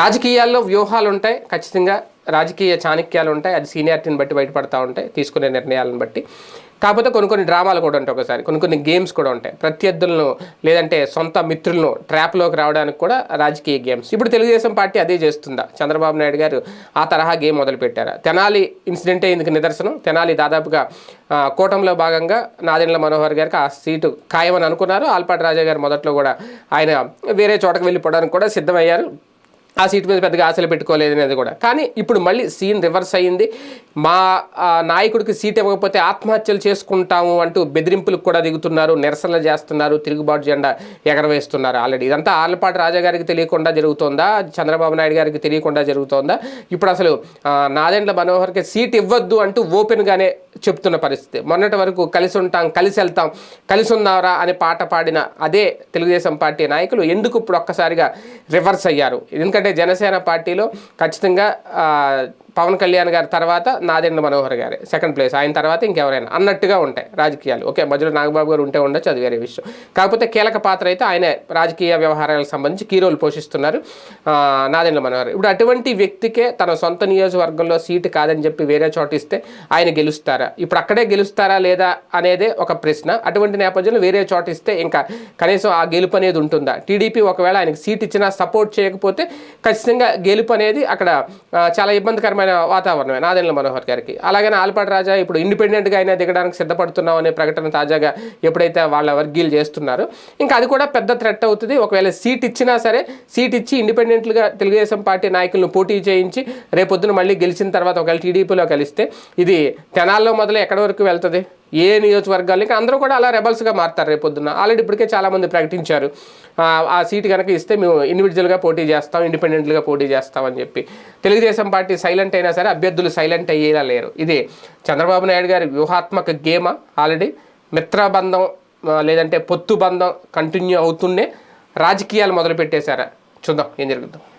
రాజకీయాల్లో వ్యూహాలు ఉంటాయి ఖచ్చితంగా రాజకీయ చాణక్యాలు ఉంటాయి అది సీనియారిటీని బట్టి బయటపడతా ఉంటాయి. తీసుకునే నిర్ణయాలను బట్టి. కాకపోతే కొన్ని కొన్ని డ్రామాలు కూడా ఉంటాయి ఒకసారి. కొన్ని కొన్ని గేమ్స్ కూడా ఉంటాయి. ప్రత్యర్థులను లేదంటే సొంత మిత్రులను ట్రాప్లోకి రావడానికి కూడా రాజకీయ గేమ్స్. ఇప్పుడు తెలుగుదేశం పార్టీ అదే చేస్తుందా? చంద్రబాబు నాయుడు గారు ఆ తరహా గేమ్ మొదలుపెట్టారా? తెనాలి ఇన్సిడెంటే ఇందుకు నిదర్శనం. తెనాలి దాదాపుగా కూటమిలో భాగంగా నాదెండ్ల మనోహర్ గారికి ఆ సీటు ఖాయమని అనుకున్నారు. ఆల్పాటి రాజా గారు మొదట్లో కూడా ఆయన వేరే చోటకు వెళ్ళిపోవడానికి కూడా సిద్ధమయ్యారు. ఆ సీట్ మీద పెద్దగా ఆశలు పెట్టుకోలేదు అనేది కూడా. కానీ ఇప్పుడు మళ్ళీ సీన్ రివర్స్ అయ్యింది. మా నాయకుడికి సీట్ ఇవ్వకపోతే ఆత్మహత్యలు చేసుకుంటాము అంటూ బెదిరింపులకు కూడా దిగుతున్నారు. నిరసనలు చేస్తున్నారు. తిరుగుబాటు జెండా ఎగరవేస్తున్నారు ఆల్రెడీ. ఇదంతా ఆలపాటి రాజా గారికి తెలియకుండా జరుగుతోందా? చంద్రబాబు నాయుడు గారికి తెలియకుండా జరుగుతోందా? ఇప్పుడు అసలు నాదెండ్ల మనోహర్కి సీట్ ఇవ్వద్దు అంటూ ఓపెన్గానే చెప్తున్న పరిస్థితి. మొన్నటి వరకు కలిసి ఉంటాం కలిసి వెళ్తాం కలిసి ఉన్నారా అనే పాట పాడిన అదే తెలుగుదేశం పార్టీ నాయకులు ఎందుకు ఇప్పుడు ఒక్కసారిగా రివర్స్ అయ్యారు? ఎందుకంటే జనసేన పార్టీలో ఖచ్చితంగా పవన్ కళ్యాణ్ గారి తర్వాత నాదెండ్ల మనోహర్ గారే సెకండ్ ప్లేస్ ఆయన తర్వాత ఇంకెవరైనా అన్నట్టుగా ఉంటాయి రాజకీయాలు. ఓకే మధ్యలో నాగబాబు గారు ఉంటే ఉండొచ్చు అది వేరే విషయం. కాకపోతే కీలక పాత్ర అయితే ఆయనే రాజకీయ వ్యవహారాలకు సంబంధించి కీ రోల్ పోషిస్తున్నారు నాదెండ్ల మనోహర్. ఇప్పుడు అటువంటి వ్యక్తికే తన సొంత నియోజకవర్గంలో సీటు కాదని చెప్పి వేరే చోట ఇస్తే ఆయన గెలుస్తారా? ఇప్పుడు అక్కడే గెలుస్తారా లేదా అనేదే ఒక ప్రశ్న. అటువంటి నేపథ్యంలో వేరే చోట ఇస్తే ఇంకా కనీసం ఆ గెలుపు అనేది ఉంటుందా? టీడీపీ ఒకవేళ ఆయనకి సీట్ ఇచ్చినా సపోర్ట్ చేయకపోతే ఖచ్చితంగా గెలుపు అనేది అక్కడ చాలా ఇబ్బందికరమైన వాతావరణమే నాదెండ్ల మనోహర్ గారికి. అలాగనే ఆలపాటి రాజా ఇప్పుడు ఇండిపెండెంట్గా అయినా దిగడానికి సిద్ధపడుతున్నాం అనే ప్రకటన తాజాగా ఎప్పుడైతే వాళ్ళ వర్గీలు చేస్తున్నారు. ఇంకా అది కూడా పెద్ద థ్రెట్ అవుతుంది. ఒకవేళ సీట్ ఇచ్చినా సరే సీట్ ఇచ్చి ఇండిపెండెంట్గా తెలుగుదేశం పార్టీ నాయకులను పోటీ చేయించి రేపొద్దున మళ్ళీ గెలిచిన తర్వాత ఒకవేళ టీడీపీలో కలిస్తే ఇది తెనాల్లో మొదలు ఎక్కడి వరకు వెళ్తుంది? ఏ నియోజకవర్గాలకి అందరూ కూడా అలా రెబల్స్గా మారుతారు రేపొద్దున. ఆల్రెడీ ఇప్పటికే చాలామంది ప్రకటించారు. ఆ, సీటు కనుక ఇస్తే మేము ఇండివిజువల్గా పోటీ చేస్తాం ఇండిపెండెంట్గా పోటీ చేస్తామని చెప్పి. తెలుగుదేశం పార్టీ సైలెంట్ అయినా సరే అభ్యర్థులు సైలెంట్ అయ్యేలా లేరు. ఇది చంద్రబాబు నాయుడు గారి వ్యూహాత్మక గేమ ఆల్రెడీ మిత్రబంధం లేదంటే పొత్తు బంధం కంటిన్యూ అవుతూనే రాజకీయాలు మొదలుపెట్టేశారా. చూద్దాం ఏం జరుగుతుందో